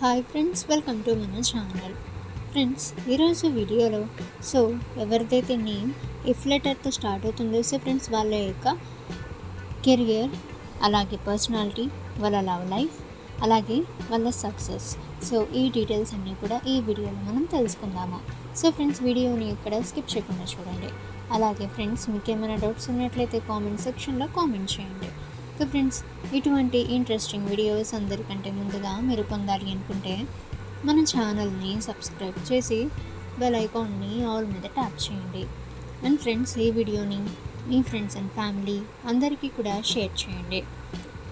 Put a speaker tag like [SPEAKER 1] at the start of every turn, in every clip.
[SPEAKER 1] Hi friends welcome to మన channel friends ఈరోజు వీడియోలో సో ఎవరిదైతే నేమ్ ఇఫ్ లెటర్తో స్టార్ట్ అవుతుందో సో ఫ్రెండ్స్ వాళ్ళ యొక్క కెరియర్ అలాగే పర్సనాలిటీ వాళ్ళ లవ్ లైఫ్ అలాగే వాళ్ళ సక్సెస్ సో ఈ డీటెయిల్స్ అన్నీ కూడా ఈ వీడియోలో మనం తెలుసుకుందాము? సో ఫ్రెండ్స్ వీడియోని ఇక్కడ స్కిప్ చేయకుండా చూడండి. అలాగే ఫ్రెండ్స్ మీకు ఏమైనా డౌట్స్ ఉన్నట్లయితే కామెంట్ సెక్షన్లో కామెంట్ చేయండి. సో ఫ్రెండ్స్ ఇటువంటి ఇంట్రెస్టింగ్ వీడియోస్ అందరికంటే ముందుగా మీరు పొందాలి అనుకుంటే మన ఛానల్ని సబ్స్క్రైబ్ చేసి బెల్ ఐకాన్ని ఆల్ మీద ట్యాప్ చేయండి. అండ్ ఫ్రెండ్స్ ఈ వీడియోని మీ ఫ్రెండ్స్ అండ్ ఫ్యామిలీ అందరికీ కూడా షేర్ చేయండి.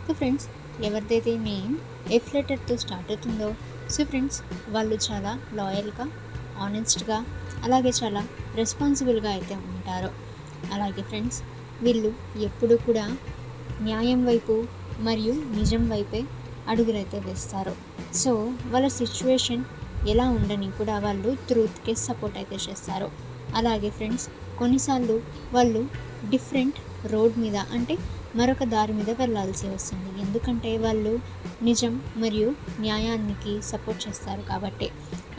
[SPEAKER 1] సో ఫ్రెండ్స్ ఎవరిదైతే నేమ్ ఎఫ్ లెటర్తో స్టార్ట్ అవుతుందో సో ఫ్రెండ్స్ వాళ్ళు చాలా లాయల్గా ఆనెస్ట్గా అలాగే చాలా రెస్పాన్సిబుల్గా అయితే ఉంటారు. అలాగే ఫ్రెండ్స్ వీళ్ళు ఎప్పుడు కూడా న్యాయం వైపు మరియు నిజం వైపే అడుగులైతే వేస్తారు. సో వాళ్ళ సిచ్యువేషన్ ఎలా ఉండని కూడా వాళ్ళు ట్రూత్కే సపోర్ట్ అయితే చేస్తారు. అలాగే ఫ్రెండ్స్ కొన్నిసార్లు వాళ్ళు డిఫరెంట్ రోడ్ మీద అంటే మరొక దారి మీద వెళ్ళాల్సి వస్తుంది. ఎందుకంటే వాళ్ళు నిజం మరియు న్యాయానికి సపోర్ట్ చేస్తారు కాబట్టి.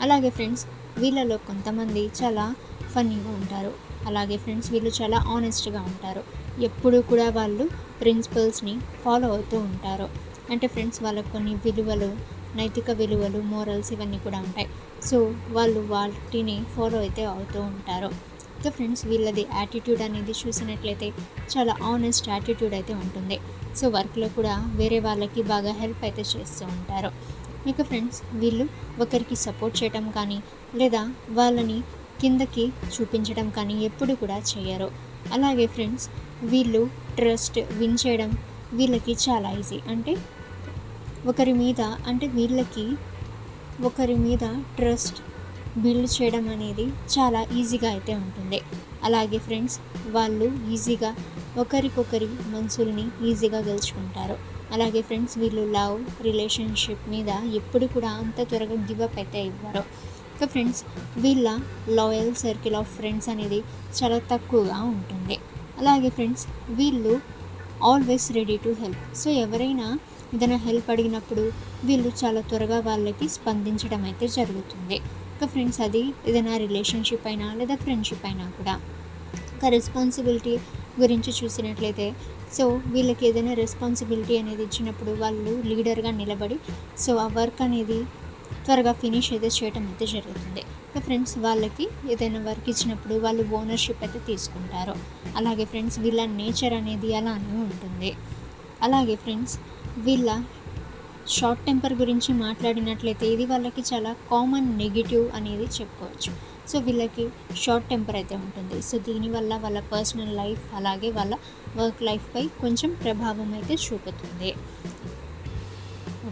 [SPEAKER 1] అలాగే ఫ్రెండ్స్ వీళ్ళలో కొంతమంది చాలా ఫన్నీగా ఉంటారు. అలాగే ఫ్రెండ్స్ వీళ్ళు చాలా ఆనెస్ట్గా ఉంటారు. ఎప్పుడు కూడా వాళ్ళు ప్రిన్సిపల్స్ని ఫాలో అవుతూ ఉంటారు. అంటే ఫ్రెండ్స్ వాళ్ళకు కొన్ని విలువలు నైతిక విలువలు మోరల్స్ ఇవన్నీ కూడా ఉంటాయి. సో వాళ్ళు వాటిని ఫాలో అయితే అవుతూ ఉంటారు. సో ఫ్రెండ్స్ వీళ్ళది యాటిట్యూడ్ అనేది చూసినట్లయితే చాలా ఆనెస్ట్ యాటిట్యూడ్ అయితే ఉంటుంది. సో వర్క్లో కూడా వేరే వాళ్ళకి బాగా హెల్ప్ అయితే చేస్తూ ఉంటారు. ఇక ఫ్రెండ్స్ వీళ్ళు ఒకరికి సపోర్ట్ చేయడం కానీ లేదా వాళ్ళని కిందకి చూపించడం కానీ ఎప్పుడు కూడా చేయరు అలాగే ఫ్రెండ్స్ వీళ్ళు ట్రస్ట్ విన్ చేయడం వీళ్ళకి చాలా ఈజీ అంటే ఒకరి మీద అంటే వీళ్ళకి ఒకరి మీద ట్రస్ట్ బిల్డ్ చేయడం అనేది చాలా ఈజీగా అయితే ఉంటుంది. అలాగే ఫ్రెండ్స్ వాళ్ళు ఈజీగా ఒకరికొకరి మనసుల్ని ఈజీగా గెలుచుకుంటారు. అలాగే ఫ్రెండ్స్ వీళ్ళు లవ్ రిలేషన్షిప్ మీద ఎప్పుడు కూడా అంత త్వరగా గివప్ అయితే ఇవ్వరు. ఇంకా ఫ్రెండ్స్ వీళ్ళ లాయల్ సర్కిల్ ఆఫ్ ఫ్రెండ్స్ అనేది చాలా తక్కువగా ఉంటుంది. అలాగే ఫ్రెండ్స్ వీళ్ళు always ready to help so ఎవరైనా ఏదైనా హెల్ప్ అడిగినప్పుడు వీళ్ళు చాలా త్వరగా వాళ్ళకి స్పందించడం అయితే జరుగుతుంది. ఇంకా ఫ్రెండ్స్ అది ఏదైనా రిలేషన్షిప్ అయినా లేదా ఫ్రెండ్షిప్ అయినా కూడా. ఇంకా రెస్పాన్సిబిలిటీ గురించి చూసినట్లయితే సో వీళ్ళకి ఏదైనా రెస్పాన్సిబిలిటీ అనేది ఇచ్చినప్పుడు వాళ్ళు లీడర్గా నిలబడి సో ఆ వర్క్ అనేది త్వరగా ఫినిష్ అయితే చేయడం అయితే జరుగుతుంది. ఇంకా ఫ్రెండ్స్ వాళ్ళకి ఏదైనా వర్క్ ఇచ్చినప్పుడు వాళ్ళు ఓనర్షిప్ అయితే తీసుకుంటారు. అలాగే ఫ్రెండ్స్ వీళ్ళ నేచర్ అనేది అలానే ఉంటుంది. అలాగే ఫ్రెండ్స్ వీళ్ళ షార్ట్ టెంపర్ గురించి మాట్లాడినట్లయితే ఇది వాళ్ళకి చాలా కామన్ నెగిటివ్ అనేది చెప్పుకోవచ్చు. సో వీళ్ళకి షార్ట్ టెంపర్ అయితే ఉంటుంది. సో దీనివల్ల వాళ్ళ పర్సనల్ లైఫ్ అలాగే వాళ్ళ వర్క్ లైఫ్పై కొంచెం ప్రభావం అయితే చూపుతుంది.